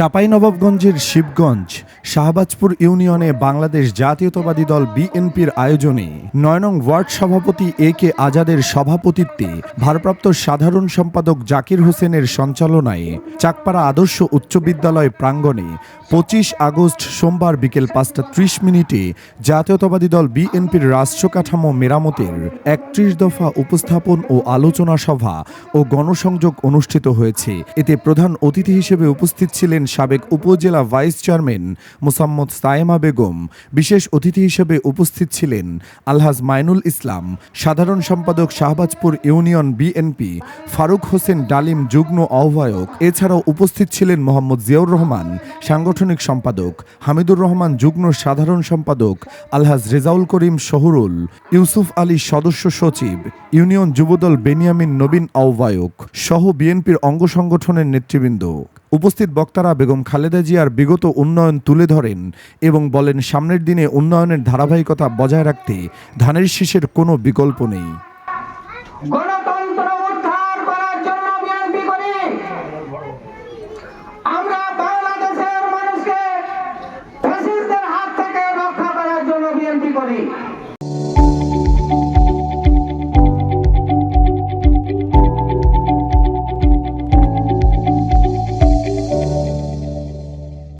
চাঁপাইনবাবগঞ্জের শিবগঞ্জ, শাহবাজপুর ইউনিয়নে বাংলাদেশ জাতীয়তাবাদী দল বিএনপির আয়োজনে নয় নং ওয়ার্ড সভাপতি এ কে আজাদের সভাপতিত্বে ভারপ্রাপ্ত সাধারণ সম্পাদক জাকির হোসেনের সঞ্চালনায় চাকপাড়া আদর্শ উচ্চ বিদ্যালয় প্রাঙ্গণে পঁচিশ আগস্ট সোমবার বিকেল পাঁচটা ত্রিশ মিনিটে জাতীয়তাবাদী দল বিএনপির রাষ্ট্র কাঠামো মেরামতের একত্রিশ দফা উপস্থাপন ও আলোচনা সভা ও গণসংযোগ অনুষ্ঠিত হয়েছে। এতে প্রধান অতিথি হিসেবে উপস্থিত ছিলেন সাবেক উপজেলা ভাইস চেয়ারম্যান মোসাম্মদ সায়েমা বেগম, বিশেষ অতিথি হিসেবে উপস্থিত ছিলেন আলহাজ মাইনুল ইসলাম, সাধারণ সম্পাদক শাহবাজপুর ইউনিয়ন বিএনপি, ফারুক হোসেন ডালিম যুগ্ম আহ্বায়ক, এছাড়াও উপস্থিত ছিলেন মোহাম্মদ জিয়াউর রহমান, সাংগঠনিক সম্পাদক হামিদুর রহমান যুগ্ম সাধারণ সম্পাদক আলহাজ রেজাউল করিম শহরুল, ইউসুফ আলী সদস্য সচিব ইউনিয়ন যুবদল বেনিয়ামিন নবীন আহ্বায়ক সহ বিএনপির অঙ্গ সংগঠনের নেতৃবৃন্দ। উপস্থিত বক্তারা বেগম খালেদা জিয়ার বিগত উন্নয়ন তুলে ধরেন এবং বলেন, সামনের দিনে উন্নয়নের ধারাবাহিকতা বজায় রাখতে ধানের শীষের কোনো বিকল্প নেই। আমরা